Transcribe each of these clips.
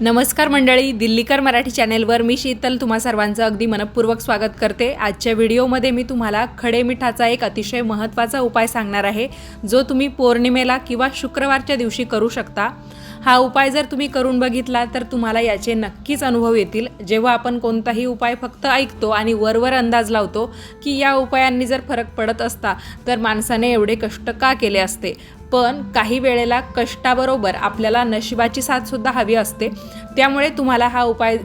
नमस्कार मंडळी दिल्लीकर मराठी चॅनेलवर मी शीतल तुम्हा सर्वांचं अगदी मनपूर्वक स्वागत करते. आजच्या व्हिडिओमध्ये मी तुम्हाला खडे मिठाचा एक अतिशय महत्त्वाचा उपाय सांगणार आहे जो तुम्ही पौर्णिमेला किंवा शुक्रवारच्या दिवशी करू शकता. हा उपाय जर तुम्ही करून बघितला तर तुम्हाला याचे नक्कीच अनुभव येतील. जेव्हा आपण कोणताही उपाय फक्त ऐकतो आणि वरवर अंदाज लावतो की या उपायांनी जर फरक पडत असता तर माणसाने एवढे कष्ट का केले असते? पण काही वेळेला कष्टाबरोबर आपल्याला नशिबाची साथसुद्धा हवी असते. त्यामुळे तुम्हाला हा उपाय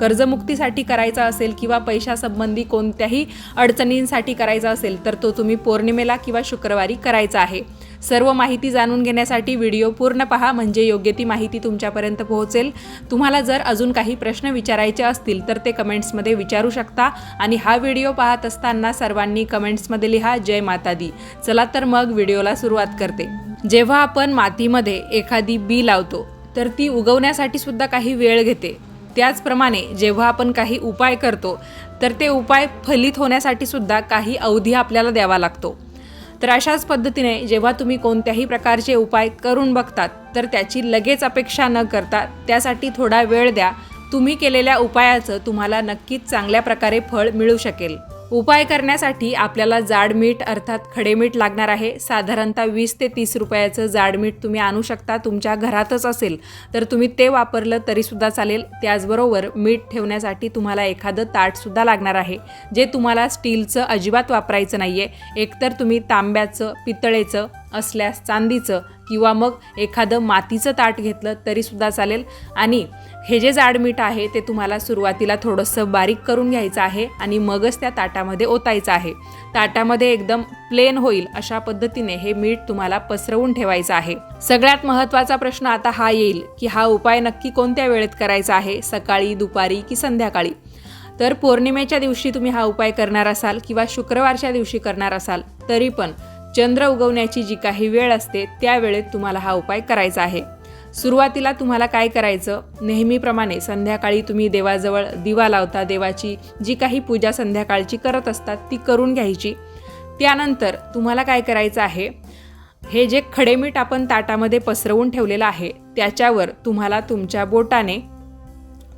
कर्जमुक्तीसाठी करायचा असेल किंवा पैशासंबंधी कोणत्याही अडचणींसाठी करायचा असेल तर तो तुम्ही पौर्णिमेला किंवा शुक्रवारी करायचा आहे. सर्व माहिती जाणून घेण्यासाठी व्हिडिओ पूर्ण पहा म्हणजे योग्य ती माहिती तुमच्यापर्यंत पोहोचेल. तुम्हाला जर अजून काही प्रश्न विचारायचे असतील तर ते कमेंट्समध्ये विचारू शकता आणि हा व्हिडिओ पाहत असताना सर्वांनी कमेंट्समध्ये लिहा जय माता दी. चला तर मग व्हिडिओला सुरुवात करते. जेव्हा आपण मातीमध्ये एखादी बी लावतो तर ती उगवण्यासाठी सुद्धा काही वेळ घेते. त्याचप्रमाणे जेव्हा आपण काही उपाय करतो तर ते उपाय फलित होण्यासाठी सुद्धा काही अवधी आपल्याला द्यावा लागतो. तर अशाच पद्धतीने जेव्हा तुम्ही कोणत्याही प्रकारचे उपाय करून बघतात तर त्याची लगेच अपेक्षा न करता त्यासाठी थोडा वेळ द्या. तुम्ही केलेल्या उपायाचं तुम्हाला नक्कीच चांगल्या प्रकारे फळ मिळू शकेल. उपाय करण्यासाठी आपल्याला जाड मीठ अर्थात खडे मीठ लागणार आहे. साधारणतः वीस ते तीस रुपयाचं जाड मीठ तुम्ही आणू शकता. तुमच्या घरातच असेल तर तुम्ही ते वापरलं तरीसुद्धा चालेल. त्याचबरोबर मीठ ठेवण्यासाठी तुम्हाला एखादं ताटसुद्धा लागणार आहे जे तुम्हाला स्टीलचं अजिबात वापरायचं नाही आहे एकतर तुम्ही तांब्याचं पितळेचं असल्यास चांदीचं किंवा मग एखादं मातीचं ताट घेतलं तरीसुद्धा चालेल. आणि हे जे जाड मीठ आहे ते तुम्हाला सुरुवातीला थोडंसं बारीक करून घ्यायचं आहे आणि मगच त्या ताटामध्ये ओतायचं आहे. ताटामध्ये एकदम प्लेन होईल अशा पद्धतीने हे मीठ तुम्हाला पसरवून ठेवायचं आहे. सगळ्यात महत्त्वाचा प्रश्न आता हा येईल की हा उपाय नक्की कोणत्या वेळेत करायचा आहे सकाळी दुपारी की संध्याकाळी? तर पौर्णिमेच्या दिवशी तुम्ही हा उपाय करणार असाल किंवा शुक्रवारच्या दिवशी करणार असाल तरी पण चंद्र उगवण्याची जी काही वेळ असते त्या वेळेत तुम्हाला हा उपाय करायचा आहे. सुरुवातीला तुम्हाला काय करायचं? नेहमीप्रमाणे संध्याकाळी तुम्ही देवाजवळ दिवा लावता देवाची जी काही पूजा संध्याकाळची करत असतात ती करून घ्यायची. त्यानंतर तुम्हाला काय करायचं आहे? हे जे खडेमीठ आपण ताटामध्ये पसरवून ठेवलेलं आहे त्याच्यावर तुम्हाला तुमच्या बोटाने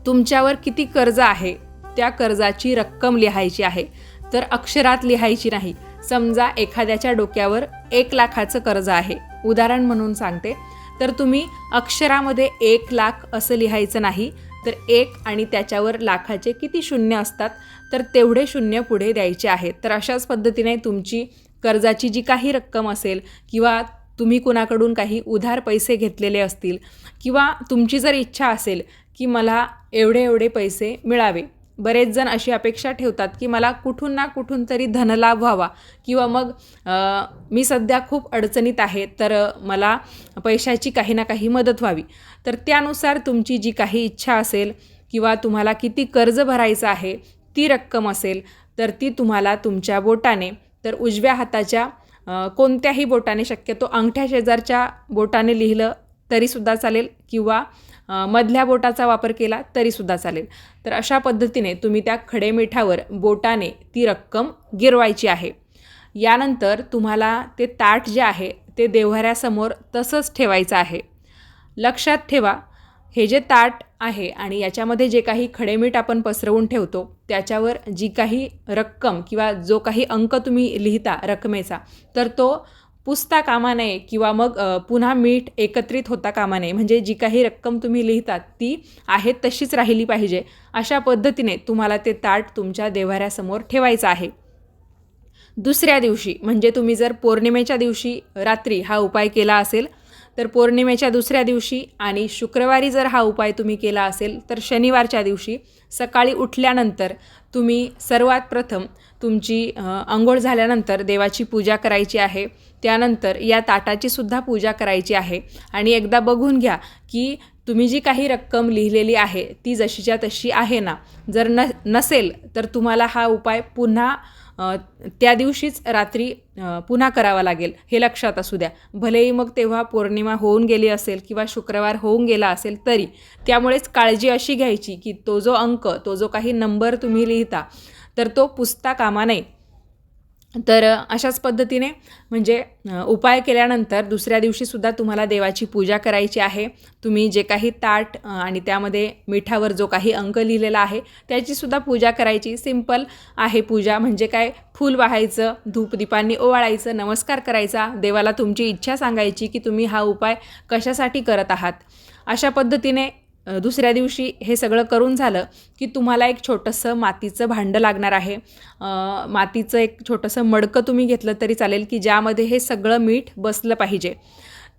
तुमच्यावर किती कर्ज आहे त्या कर्जाची रक्कम लिहायची आहे. तर अक्षरात लिहायची नाही समजा एखाद्याच्या डोक्यावर एक लाखाचं कर्ज आहे. उदाहरण म्हणून सांगते. तर तुम्ही अक्षरामध्ये एक लाख असं लिहायचं नाही तर एक आणि त्याच्यावर लाखाचे किती शून्य असतात तर तेवढे शून्य पुढे द्यायचे आहेत. तर अशाच पद्धतीने तुमची कर्जाची जी काही रक्कम असेल किंवा तुम्ही कुणाकडून काही उधार पैसे घेतलेले असतील किंवा तुमची जर इच्छा असेल की मला एवढे एवढे पैसे मिळावे बरेच जण अशी अपेक्षा ठेवतात की मला कुठून ना कुठून तरी धनलाभ व्हावा. किंवा मग मी सध्या खूप अडचणीत आहे तर मला पैशाची काही ना काही मदत व्हावी. तर त्यानुसार तुमची जी काही इच्छा असेल किंवा तुम्हाला किती कर्ज भरायचं आहे ती रक्कम असेल तर ती तुम्हाला तुमच्या बोटाने तर उजव्या हाताच्या कोणत्याही बोटाने शक्यतो अंगठ्या शेजारच्या बोटाने लिहिलं तरीसुद्धा चालेल किंवा मधल्या बोटाचा वापर केला तरीसुद्धा चालेल. तर अशा पद्धतीने तुम्ही त्या खडेमिठावर बोटाने ती रक्कम गिरवायची आहे. यानंतर तुम्हाला ते ताट जे आहे ते देव्हाऱ्यासमोर तसंच ठेवायचं आहे. लक्षात ठेवा हे जे ताट आहे आणि याच्यामध्ये जे काही खडेमीठ आपण पसरवून ठेवतो त्याच्यावर जी काही रक्कम किंवा जो काही अंक तुम्ही लिहिता रकमेचा तर तो पुसता कामा नये किंवा मग पुन्हा मीठ एकत्रित होता कामा नये. म्हणजे जी काही रक्कम तुम्ही लिहितात ती आहे तशीच राहिली पाहिजे. अशा पद्धतीने तुम्हाला ते ताट तुमच्या देव्हाऱ्यासमोर ठेवायचं आहे. दुसऱ्या दिवशी म्हणजे तुम्ही जर पौर्णिमेच्या दिवशी रात्री हा उपाय केला असेल तर पौर्णिमेच्या दुसऱ्या दिवशी आणि शुक्रवारी जर हा उपाय तुम्ही केला असेल तर शनिवारच्या दिवशी सकाळी उठल्यानंतर तुम्ही सर्वात प्रथम तुमची आंघोळ झाल्यानंतर देवाची पूजा करायची आहे. त्यानंतर या ताटाची सुद्धा पूजा करायची आहे. आणि एकदा बघून घ्या की तुम्ही जी काही रक्कम लिहिलेली आहे ती जशीच्या तशी आहे ना. जर न नसेल तर तुम्हाला हा उपाय पुन्हा त्या दिवशीच रात्री पुन्हा करावा लागेल हे लक्षात असू द्या. भलेही मग तेव्हा पौर्णिमा होऊन गेली असेल किंवा शुक्रवार होऊन गेला असेल तरी त्यामुळेच काळजी अशी घ्यायची की तो जो अंक तो जो काही नंबर तुम्ही लिहिता तर तो पुसता कामा नये. तर अशाच पद्धतीने म्हणजे उपाय केल्यानंतर दुसऱ्या दिवशीसुद्धा तुम्हाला देवाची पूजा करायची आहे. तुम्ही जे काही ताट आणि त्यामध्ये मिठावर जो काही अंक लिहिलेला आहे त्याचीसुद्धा पूजा करायची. सिंपल आहे पूजा म्हणजे काय? फूल वाहायचं धूपदीपांनी ओवाळायचं नमस्कार करायचा. देवाला तुमची इच्छा सांगायची की तुम्ही हा उपाय कशासाठी करत आहात? अशा पद्धतीने दुसऱ्या दिवशी हे सगळं करून झालं की तुम्हाला एक छोटंसं मातीचं भांडं लागणार आहे. मातीचं एक छोटंसं मडकं तुम्ही घेतलं तरी चालेल की ज्यामध्ये हे सगळं मीठ बसलं पाहिजे.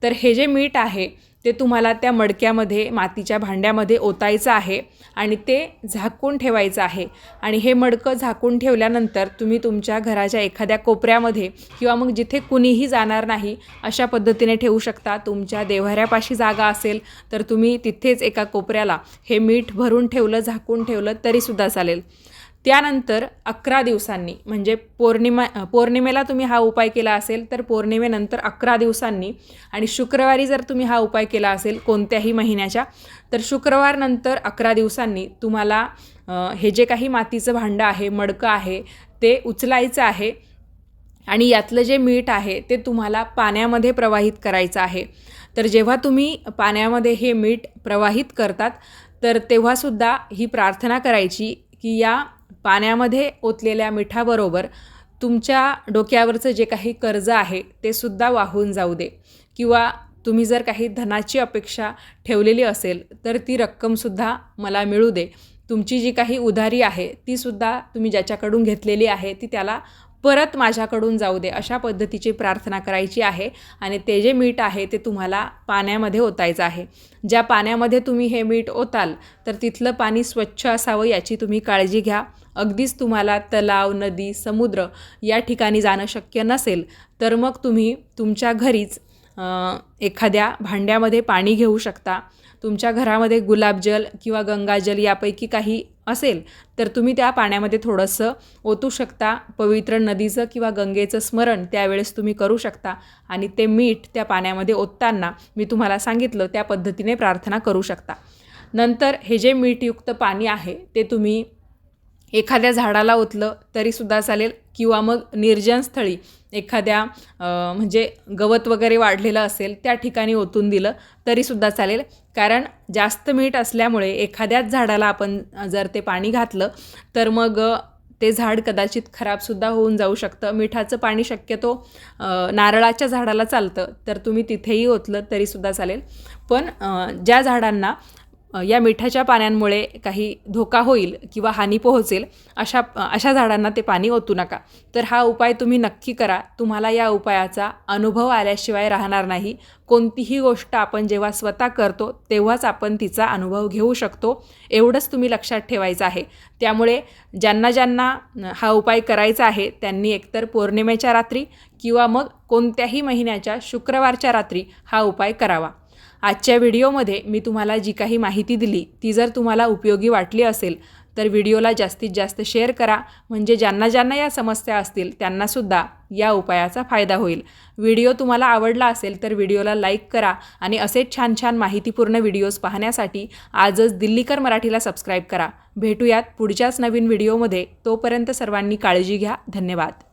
तर हे जे मीठ आहे ते तुम्हाला त्या मडक्यामध्ये मातीच्या भांड्यामध्ये ओतायचं आहे आणि ते झाकून ठेवायचं आहे. आणि हे मडकं झाकून ठेवल्यानंतर तुम्ही तुमच्या घराच्या एखाद्या कोपऱ्यामध्ये किंवा मग जिथे कुणीही जाणार नाही अशा पद्धतीने ठेवू शकता. तुमच्या देव्हाऱ्यापाशी जागा असेल तर तुम्ही तिथेच एका कोपऱ्याला हे मीठ भरून ठेवलं झाकून ठेवलं तरीसुद्धा चालेल. त्यानंतर अकरा दिवसांनी म्हणजे पौर्णिमा पौर्णिमेला तुम्ही हा उपाय केला असेल तर पौर्णिमेनंतर अकरा दिवसांनी आणि शुक्रवारी जर तुम्ही हा उपाय केला असेल कोणत्याही महिन्याच्या तर शुक्रवारनंतर अकरा दिवसांनी तुम्हाला हे जे काही मातीचं भांडं आहे मडकं आहे ते उचलायचं आहे आणि यातलं जे मीठ आहे ते तुम्हाला पाण्यामध्ये प्रवाहित करायचं आहे. तर जेव्हा तुम्ही पाण्यामध्ये हे मीठ प्रवाहित करतात तर तेव्हासुद्धा ही प्रार्थना करायची की या पाण्यामध्ये ओतलेल्या मिठाबरोबर तुमच्या डोक्यावरचं जे काही कर्ज आहे ते सुद्धा वाहून जाऊ दे. किंवा तुम्ही जर काही धनाची अपेक्षा ठेवलेली असेल तर ती रक्कमसुद्धा मला मिळू दे. तुमची जी काही उधारी आहे तीसुद्धा तुम्ही ज्याच्याकडून घेतलेली आहे ती त्याला परत माझ्याकडून जाऊ दे अशा पद्धतीची प्रार्थना करायची आहे. आणि ते जे मीठ आहे ते तुम्हाला पाण्यामध्ये ओतायचं आहे. ज्या पाण्यामध्ये तुम्ही हे मीठ ओताल तर तिथलं पाणी स्वच्छ असावं याची तुम्ही काळजी घ्या. अगदीच तुम्हाला तलाव नदी समुद्र या ठिकाणी जाणं शक्य नसेल तर मग तुम्ही तुमच्या घरीच एखाद्या भांड्यामध्ये पाणी घेऊ शकता. तुमच्या घरामध्ये गुलाबजल किंवा गंगाजल यापैकी काही असेल तर तुम्ही त्या पाण्यामध्ये थोडंसं ओतू शकता. पवित्र नदीचं किंवा गंगेचं स्मरण त्यावेळेस तुम्ही करू शकता. आणि ते मीठ त्या पाण्यामध्ये ओतताना मी तुम्हाला सांगितलं त्या पद्धतीने प्रार्थना करू शकता. नंतर हे जे मीठयुक्त पाणी आहे ते तुम्ही एखाद्या झाडाला ओतलं तरीसुद्धा चालेल किंवा मग निर्जन स्थळी एखाद्या म्हणजे गवत वगैरे वाढलेलं असेल त्या ठिकाणी ओतून दिलं तरीसुद्धा चालेल. कारण जास्त मीठ असल्यामुळे एखाद्याच झाडाला आपण जर ते पाणी घातलं तर मग ते झाड कदाचित खराबसुद्धा होऊन जाऊ शकतं. मिठाचं पाणी शक्यतो नारळाच्या झाडाला चालतं तर तुम्ही तिथेही ओतलं तरीसुद्धा चालेल. पण ज्या झाडांना या मिठाच्या पाण्यांमुळे काही धोका होईल किंवा हानी पोहोचेल अशा अशा झाडांना ते पाणी ओतू नका. तर हा उपाय तुम्ही नक्की करा. तुम्हाला या उपायाचा अनुभव आल्याशिवाय राहणार नाही. कोणतीही गोष्ट आपण जेव्हा स्वतः करतो तेव्हाच आपण तिचा अनुभव घेऊ शकतो. एवढंच तुम्ही लक्षात ठेवायचं आहे. त्यामुळे ज्यांना ज्यांना हा उपाय करायचा आहे त्यांनी एकतर पौर्णिमेच्या रात्री किंवा मग कोणत्याही महिन्याच्या शुक्रवारच्या रात्री हा उपाय करावा. आजच्या व्हिडिओमध्ये मी तुम्हाला जी काही माहिती दिली ती जर तुम्हाला उपयोगी वाटली असेल तर व्हिडिओला जास्तीत जास्त शेअर करा. म्हणजे ज्यांना ज्यांना या समस्या असतील त्यांनासुद्धा या उपायाचा फायदा होईल. व्हिडिओ तुम्हाला आवडला असेल तर व्हिडिओला लाईक करा आणि असेच छान छान माहितीपूर्ण व्हिडिओज पाहण्यासाठी आजच दिल्लीकर मराठीला सबस्क्राईब करा. भेटूयात पुढच्याच नवीन व्हिडिओमध्ये. तोपर्यंत सर्वांनी काळजी घ्या. धन्यवाद.